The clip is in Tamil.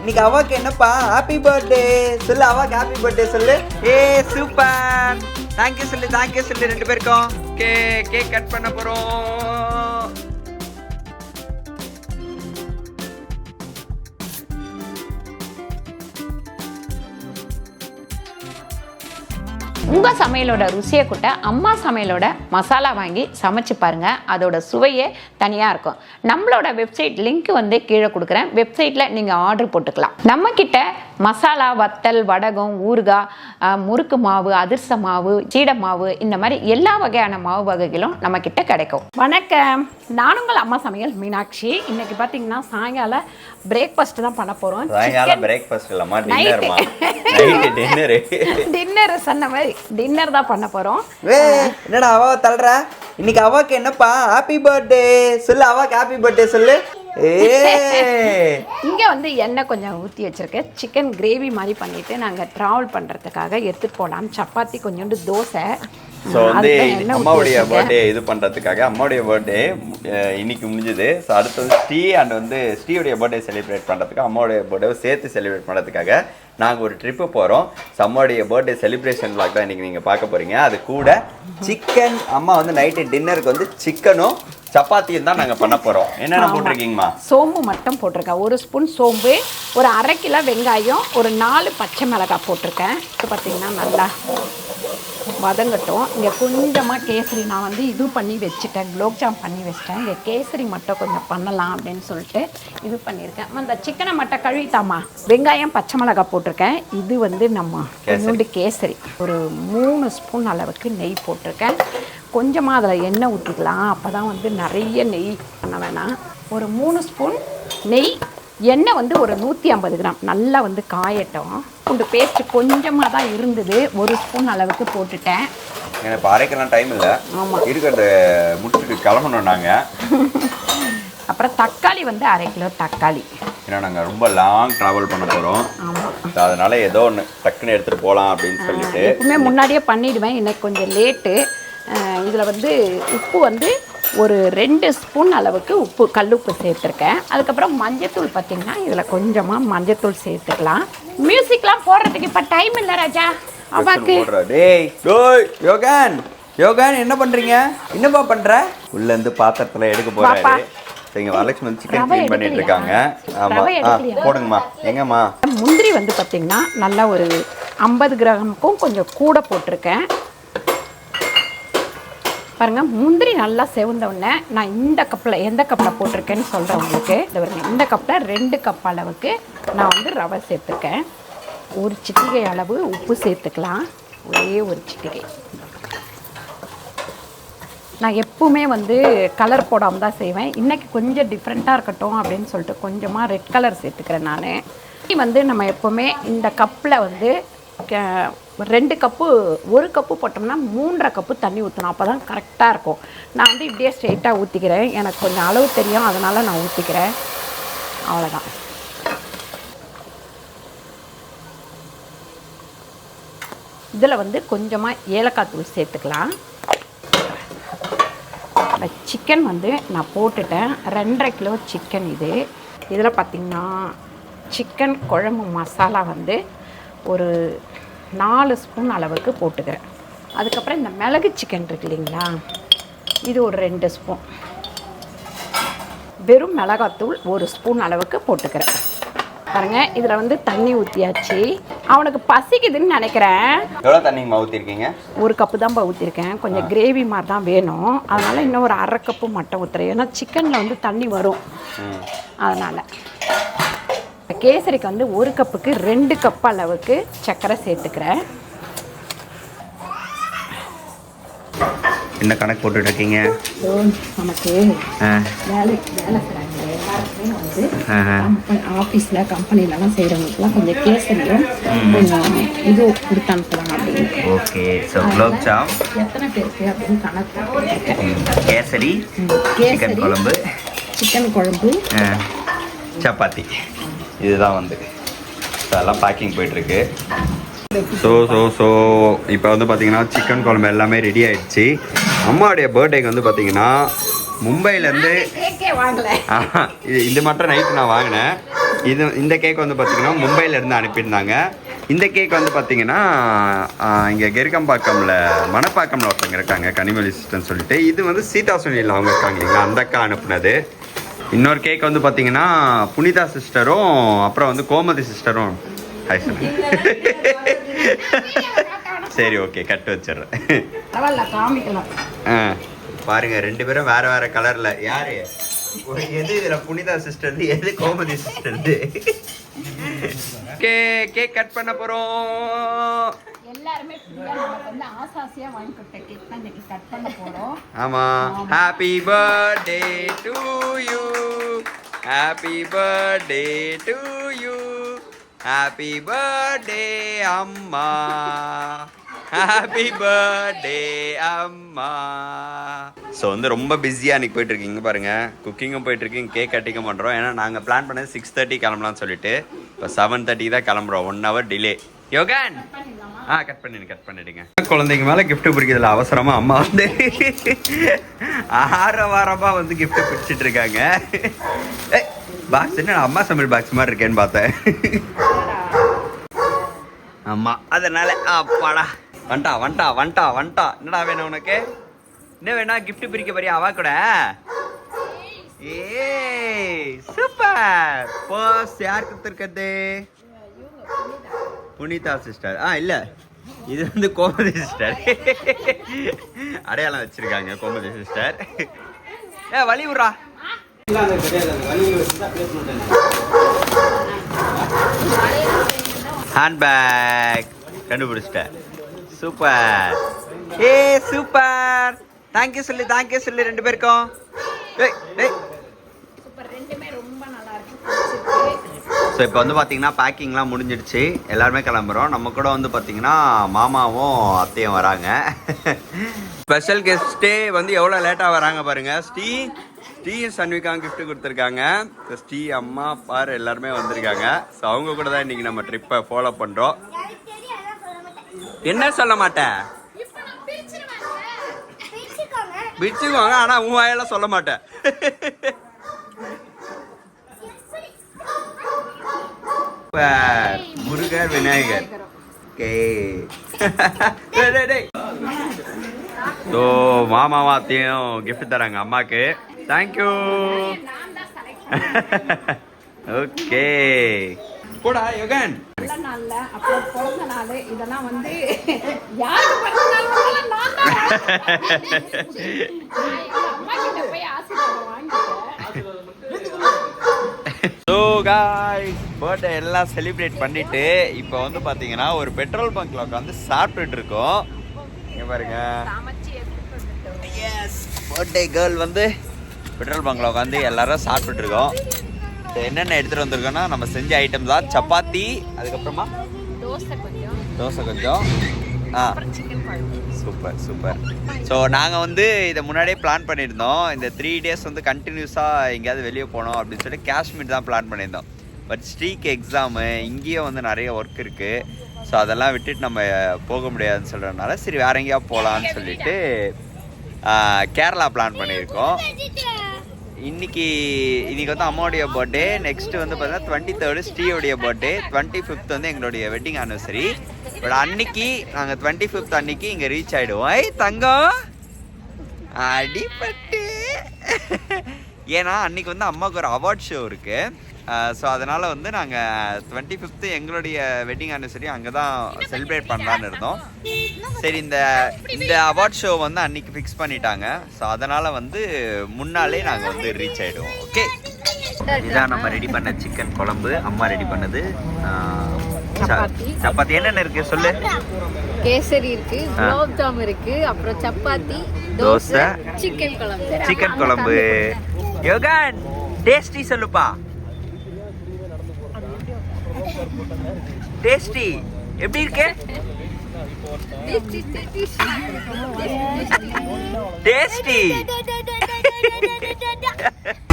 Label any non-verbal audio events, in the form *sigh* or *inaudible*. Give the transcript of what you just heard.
இன்னைக்கு அவாக்கு என்னப்பா? ஹாப்பி பர்த்டே சொல்லு அவாக்கு ஹாப்பி பர்த்டே சொல்லு. ஏ சூப்பர். தேங்க்யூ சொல்லு தேங்க்யூ சொல்லு ரெண்டு பேருக்கும். கே கேக் கட் பண்ண போறோம். உங்கள் சமையலோட ருசியை கூட்ட அம்மா சமையலோட மசாலா வாங்கி சமைச்சு பாருங்கள் அதோட சுவையே தனியாக இருக்கும். நம்மளோட வெப்சைட் லிங்க் வந்து கீழே கொடுக்குறேன். வெப்சைட்டில் நீங்கள் ஆர்டர் போட்டுக்கலாம். நம்ம கிட்ட மசாலா வத்தல் வடகம் ஊறுகாய் முறுக்கு மாவு அதிர்ச மாவு சீடை மாவு இந்த மாதிரி எல்லா வகையான மாவு வகைகளும் நம்ம கிட்ட கிடைக்கும். வணக்கம். நான் உங்கள் அம்மா சமையல் மீனாட்சி. இன்னைக்கு பார்த்தீங்கன்னா சாயங்காலம் பிரேக்ஃபாஸ்ட் தான் பண்ண போகிறோம் சாயங்காலம் பிரேக்ஃபாஸ்ட் இல்லம்மா டின்னரு *laughs* டின்னர் சொன்ன மாதிரி டின்னர் தான் பண்ண போகிறோம் என்னடா அவாவை தள்ளுற? இன்னைக்கு அவாக்கு என்னப்பா? ஹாப்பி பர்த்டே சொல்லு அவாக்கு ஹாப்பி பர்த்டே சொல்லு. இங்கே வந்து எண்ணெய் கொஞ்சம் ஊற்றி வச்சுருக்கேன். சிக்கன் கிரேவி மாதிரி பண்ணிவிட்டு நாங்கள் ட்ராவல் பண்ணுறதுக்காக எடுத்துகிட்டு போகலாம் சப்பாத்தி கொஞ்சோண்டு தோசை. ஸோ வந்து அம்மாவுடைய. பர்த்டே இது பண்ணுறதுக்காக அம்மாவுடைய பர்த்டே இன்னைக்கு முடிஞ்சுது. ஸோ அடுத்தது ஸ்ரீ அண்ட் வந்து ஸ்ரீயுடைய பர்த்டே செலிப்ரேட் பண்ணுறதுக்கு அம்மாவுடைய பர்த்டே சேர்த்து செலிப்ரேட் பண்ணுறதுக்காக நாங்கள் ஒரு ட்ரிப்பு போகிறோம் ஸோ அம்மாவுடைய பர்த்டே செலிப்ரேஷன் vlog தான் இன்னைக்கு நீங்கள் பார்க்க போகிறீங்க அது கூட சிக்கன் அம்மா வந்து நைட்டு டின்னருக்கு வந்து சிக்கனும் சப்பாத்தியும் தான் நாங்கள் பண்ண போகிறோம் என்னென்ன. போட்டிருக்கீங்கம்மா? சோம்பு மட்டும் போட்டிருக்கேன். ஒரு ஸ்பூன் சோம்பு ஒரு அரை கிலோ வெங்காயம் ஒரு நாலு பச்சை மிளகாய் போட்டிருக்கேன். இப்போ பார்த்தீங்கன்னா நல்லா வதங்கட்டும். இங்கே கொஞ்சமாக கேசரி நான் வந்து இது பண்ணி வச்சுட்டேன். குலோப்ஜாம் பண்ணி வச்சிட்டேன். இங்கே கேசரி மட்டும் கொஞ்சம் பண்ணலாம் அப்படின்னு சொல்லிட்டு இது பண்ணியிருக்கேன். அந்த சிக்கனை மட்டும் கழுவித்தாம்மா வெங்காயம் பச்சை மிளகாய் போட்டிருக்கேன். இது வந்து நம்ம கொஞ்சோண்டு கேசரி. ஒரு மூணு ஸ்பூன் அளவுக்கு நெய் போட்டிருக்கேன். கொஞ்சமாக அதில் எண்ணெய் ஊற்றிக்கலாம் அப்போ தான் வந்து நிறைய நெய் பண்ண வேணாம். ஒரு மூணு ஸ்பூன் நெய் எண்ணெய் வந்து ஒரு நூற்றி ஐம்பது கிராம். நல்லா வந்து காயட்டும். பூண்டு பேஸ்ட் கொஞ்சமாக தான் இருந்தது. ஒரு ஸ்பூன் அளவுக்கு போட்டுட்டேன். எனக்கு இப்போ அரைக்கலாம் டைம் இல்லை. ஆமாம் இருக்கிறத முடிச்சுட்டு கிளம்பணும் நாங்கள் *laughs* அப்புறம் தக்காளி வந்து அரை கிலோ தக்காளி. ஏன்னா நாங்கள் ரொம்ப லாங் ட்ராவல் பண்ண போகிறோம் அதனால ஏதோ ஒன்று டக்குன்னு எடுத்துகிட்டு போகலாம் அப்படின்னு சொல்லிட்டு. எப்பவுமே முன்னாடியே பண்ணிடுவேன். இன்னைக்கு கொஞ்சம் லேட்டு இதில் வந்து உப்பு வந்து ஒரு ரெண்டு ஸ்பூன் அளவுக்கு உப்பு கல்லுப்பு சேர்த்துருக்கேன். அதுக்கப்புறம் மஞ்சத்தூள் பார்த்தீங்கன்னா இதில் கொஞ்சமாக மஞ்சத்தூள் சேர்த்துக்கலாம். மியூசிக்லாம் போடுறதுக்கு இப்போ டைம் இல்லை ராஜா. அவாக்கு. யோகான். யோகான் என்ன பண்றீங்க? என்னப்பா பண்ற? உள்ள இருந்து பாத்திரத்துல எடுக்க சரி, இங்க வரலட்சுமி வந்து சிக்கன் க்ளீன் பண்ணிட்டு? இருக்காங்க ஆமா. ரவை ஆ எடுக்கலையா? போடுங்கம்மா. எங்கம்மா? முந்திரி வந்து பார்த்திங்கன்னா நல்லா ஒரு ஐம்பது கிராமுக்கும் கொஞ்சம் கூட போட்டிருக்கேன். பாருங்கள் முந்திரி நல்லா செவந்த உடனே நான் இந்த கப்பில் எந்த கப்பில் போட்டிருக்கேன்னு சொல்கிறேன் உங்களுக்கு. இந்த பாருங்க இந்த கப்பில் ரெண்டு கப் அளவுக்கு நான் வந்து ரவை சேர்த்துருக்கேன். ஒரு சிட்டிகை அளவு உப்பு சேர்த்துக்கலாம். ஒரே ஒரு சிட்டிகை. நான் எப்பவுமே வந்து கலர் போடாமல் தான் செய்வேன். இன்றைக்கி கொஞ்சம் டிஃப்ரெண்ட்டாக இருக்கட்டும் அப்படின்னு சொல்லிட்டு கொஞ்சமாக ரெட் கலர் சேர்த்துக்கிறேன் நான். வந்து நம்ம எப்போவுமே இந்த கப்பில் வந்து ரெண்டு கப்பு ஒரு கப்பு போட்டோம்னா மூன்றரை கப்பு தண்ணி ஊற்றணும் அப்போ தான் கரெக்டாக இருக்கும். நான் வந்து இப்படியே ஸ்ட்ரெயிட்டாக ஊற்றிக்கிறேன் எனக்கு கொஞ்சம் அளவு தெரியும். அதனால் நான் ஊற்றிக்கிறேன் அவ்வளோதான் இதில் வந்து கொஞ்சமாக ஏலக்காய் தூள் சேர்த்துக்கலாம். இந்த சிக்கன் வந்து நான் போட்டுட்டேன். ரெண்டரை கிலோ சிக்கன் இது. இதில் பார்த்திங்கன்னா சிக்கன் குழம்பு மசாலா வந்து ஒரு நாலு ஸ்பூன் அளவுக்கு போட்டுக்கிறேன். அதுக்கப்புறம் இந்த மிளகு சிக்கன் இருக்கு இல்லைங்களா? இது ஒரு ரெண்டு ஸ்பூன். வெறும் மிளகாத்தூள் ஒரு ஸ்பூன் அளவுக்கு போட்டுக்கிறேன். பாருங்க இதில் வந்து தண்ணி ஊற்றியாச்சு அவனுக்கு பசிக்குதுன்னு நினைக்கிறேன். எவ்வளோ தண்ணிங்கம்மா ஊற்றிருக்கீங்க ஒரு கப்பு தான் ஊற்றிருக்கேன் கொஞ்சம் கிரேவி மாதிரி தான் வேணும். அதனால் இன்னும் ஒரு அரை கப்பு மட்டும் ஊற்றுறேன் ஏன்னா சிக்கனில் வந்து தண்ணி வரும். அதனால். கேசரிக்கு வந்து ஒரு கப்புக்கு ரெண்டு கப் அளவுக்கு சர்க்கரை சேர்த்துக்கிறேன். என்ன கணக்கு போட்டுட்டு இருக்கீங்க நமக்கு ஆ. வேலை வேலை செய்கிறாங்க எல்லாருக்குமே வந்து ஆஹா. ஆஃபீஸில் கம்பெனிலலாம் செய்கிறவங்களுக்குலாம் கொஞ்சம் கேசரியும் கொஞ்சம் இது கொடுத்து அனுப்பலாம் அப்படின்னு. ஓகே ஸோ குலோப் ஜாம் எத்தனை பேருக்கு அப்படின்னு கணக்கு போட்டுருக்கேன் கேசரி கேசரி சிக்கன் குழம்பு. சிக்கன் குழம்பு. சப்பாத்தி. இதுதான் வந்து. So, எல்லாம் பேக்கிங் போயிட்டுருக்கு. ஸோ ஸோ ஸோ இப்போ வந்து பார்த்தீங்கன்னா சிக்கன் குழம்பு எல்லாமே ரெடி ஆயிடுச்சு. அம்மாவுடைய பர்த்டேக்கு வந்து பார்த்தீங்கன்னா மும்பையிலேருந்து இது மட்டும் நைட்டு நான் வாங்கினேன். இது இந்த கேக் வந்து பார்த்தீங்கன்னா மும்பையில இருந்து அனுப்பியிருந்தாங்க. இந்த கேக் வந்து பார்த்தீங்கன்னா இங்கே கெருக்கம்பாக்கம்ல மணப்பாக்கம்ல ஒருத்தவங்க இருக்காங்க கனிமொழி சிஸ்டர்னு சொல்லிட்டு. இது வந்து சீதா சுனில் அவங்க இருக்காங்க இல்லைங்களா? அந்த அக்கா அனுப்புனது. இன்னொரு கேக் வந்து பார்த்தீங்கன்னா புனிதா சிஸ்டரும் அப்புறம் வந்து கோமதி சிஸ்டரும். ஹாய் சரி ஓகே கட்டு வச்சிடுறேன். பாருங்க ரெண்டு பேரும் வேற வேற கலர்ல யாரு? எது இதுல புனிதா சிஸ்டர் எது கோமதி சிஸ்டர் கே கேக் கட் பண்ண போறோம். எல்லாருமே வந்து ஆசாசியா வாங்கி கொடுத்த கேக் தான் இன்னைக்கு கட் பண்ண போறோம். ஆமா. Happy birthday to you happy birthday to you happy birthday அம்மா ஹாப்பி பர்த்டே அம்மா ஸோ வந்து ரொம்ப பிஸியாக அன்றைக்கி போயிட்டு இருக்கீங்க பாருங்க. குக்கிங்கும் போயிட்டு இருக்கீங்க கேக் கட்டிங்க பண்ணுறோம் ஏன்னா நாங்கள் பிளான் பண்ணது சிக்ஸ் தேர்ட்டி கிளம்பலாம்னு சொல்லிட்டு. இப்போ செவன் தேர்ட்டிக்கு தான் கிளம்புறோம். ஒன் ஹவர் டிலே யோகன் ஆ கட் பண்ணிடு கட் பண்ணிடுங்க. குழந்தைங்க மேலே கிஃப்ட்டு பிடிக்கிறதுல அவசரமா அம்மா வந்து ஆற வாரமாக வந்து கிஃப்ட்டு பிடிச்சிட்டு இருக்காங்க. பாக்ஸ் என்ன அம்மா சமையல் பாக்ஸ் மாதிரி இருக்கேன்னு பார்த்தேன். அம்மா அதனால அப்பாடா. வந்துட்டா வண்டா வந்துட்டா வந்துட்டா என்னடா வேணும் உனக்கு? என்ன வேணா கிஃப்ட் பிரிக்க போறியா? அவா கூட. ஏ சூப்பர் பர்ஸ் யார் கொடுத்துருக்கிறது? புனிதா சிஸ்டர். ஆ இல்லை. இது வந்து கோமதி சிஸ்டர். அடையாளம் வச்சிருக்காங்க கோமதி சிஸ்டர். ஏ வழி விட்றா. ஹேண்ட்பேக் கண்டுபிடிச்சிட்டேன். சூப்பர். ஏ சூப்பர். தேங்க்யூ சொல்லி தேங்க்யூ சொல்லி ரெண்டு பேருக்கும். ஏய் ஏய் சூப்பர் ரெண்டுமே ரொம்ப நல்லா இருக்கு பிடிச்சிருக்கு ஸோ இப்போ வந்து பார்த்தீங்கன்னா பேக்கிங்லாம் முடிஞ்சிடுச்சு. எல்லாருமே கிளம்புறோம். நம்ம கூட வந்து பார்த்தீங்கன்னா மாமாவும் அத்தையும் வராங்க. ஸ்பெஷல் கெஸ்ட்டே வந்து எவ்வளோ லேட்டாக வராங்க பாருங்க. ஸ்ரீ ஸ்ரீயும் சன்விகாவும் gift கொடுத்துருக்காங்க. ஸோ ஸ்ரீ அம்மா பார் எல்லாருமே வந்திருக்காங்க. ஸோ அவங்க கூட தான் இன்னைக்கு நம்ம ட்ரிப்பை ஃபாலோ பண்ணுறோம் என்ன சொல்ல மாட்டேன் பிடிச்சுக்குவாங்க ஆனால் உன் வாயெல்லாம் சொல்ல மாட்டேன் super. Murugar Vinayakar. Okay. So மாமாவும் அத்தையும் gift தராங்க அம்மாக்கு. Thank you okay. போடா யோகன். நல்ல அப்புறம் பிறந்த நாள். இதெல்லாம் வந்து பிறந்த நாள்? வாங்கிட்டேன். பர்த்டே எல்லாம் செலிப்ரேட் பண்ணிட்டு இப்போ வந்து பார்த்தீங்கன்னா ஒரு பெட்ரோல் பங்க்ல உட்காந்து சாப்பிட்டுட்டு இருக்கோம். இங்க பாருங்க. எஸ் பர்த்டே கேர்ள் வந்து பெட்ரோல் பங்க்ல உட்காந்து எல்லாரும் சாப்பிட்டுட்டு இருக்கோம். என்னென்ன எடுத்துட்டு வந்திருக்கோம்னா நம்ம செஞ்ச ஐட்டம் தான் சப்பாத்தி அதுக்கப்புறமா தோசை கொஞ்சம். ஆ. Super super. ஸோ நாங்கள் வந்து இதை முன்னாடியே பிளான் பண்ணியிருந்தோம். இந்த த்ரீ டேஸ் வந்து கண்டினியூஸாக எங்கேயாவது வெளியே போனோம் அப்படின்னு சொல்லி காஷ்மீர் தான் பிளான் பண்ணியிருந்தோம். பட் ஸ்ட்ரீக் எக்ஸாமு இங்கேயும் வந்து நிறைய ஒர்க் இருக்குது ஸோ அதெல்லாம் விட்டுட்டு நம்ம போக முடியாதுன்னு சொல்கிறதுனால சரி வேற எங்கேயாவது போகலான்னு சொல்லிட்டு கேரளா பிளான் பண்ணியிருக்கோம். இன்னைக்கு இன்னைக்கு வந்து அம்மாவுடைய பர்த்டே நெக்ஸ்ட் வந்து பார்த்தீங்கன்னா டுவெண்ட்டி தேர்டு ஸ்ரீயோடைய பர்த்டே டுவெண்ட்டி ஃபிஃப்த் வந்து எங்களுடைய வெட்டிங் ஆனிவர்சரி பட் அன்னைக்கு நாங்கள் டுவெண்ட்டி ஃபிஃப்த் அன்னைக்கு இங்கே ரீச் ஆகிடுவோம் ஐ தங்கம்! அடிப்பட்டு ஏன்னா அன்னைக்கு வந்து அம்மாவுக்கு ஒரு அவார்ட் ஷோ இருக்கு. ஸோ அதனால வந்து நாங்கள் டுவெண்ட்டி ஃபிஃப்த்து எங்களுடைய வெட்டிங் ஆனிவர்சரி அங்கே தான் செலிப்ரேட் பண்ணலான்னு இருந்தோம். சரி இந்த இந்த அவார்ட் ஷோ வந்து அன்னைக்கு ஃபிக்ஸ் பண்ணிட்டாங்க. ஸோ அதனால வந்து முன்னாலே நாங்கள் வந்து ரீச் ஆயிடுவோம். ஓகே இதான் நம்ம ரெடி பண்ண சிக்கன் குழம்பு. அம்மா ரெடி பண்ணது. சப்பாத்தி. சப்பாத்தி. என்னென்ன இருக்கு? சொல்லு. கேசரி இருக்கு. குலோப் ஜாம் இருக்கு அப்புறம் சப்பாத்தி தோசை, தோசை சிக்கன் குழம்பு. சிக்கன் குழம்பு. யோகன் டேஸ்டி சொல்லுப்பா. டேஸ்டி எப்படி இருக்கு? டேஸ்டி *laughs*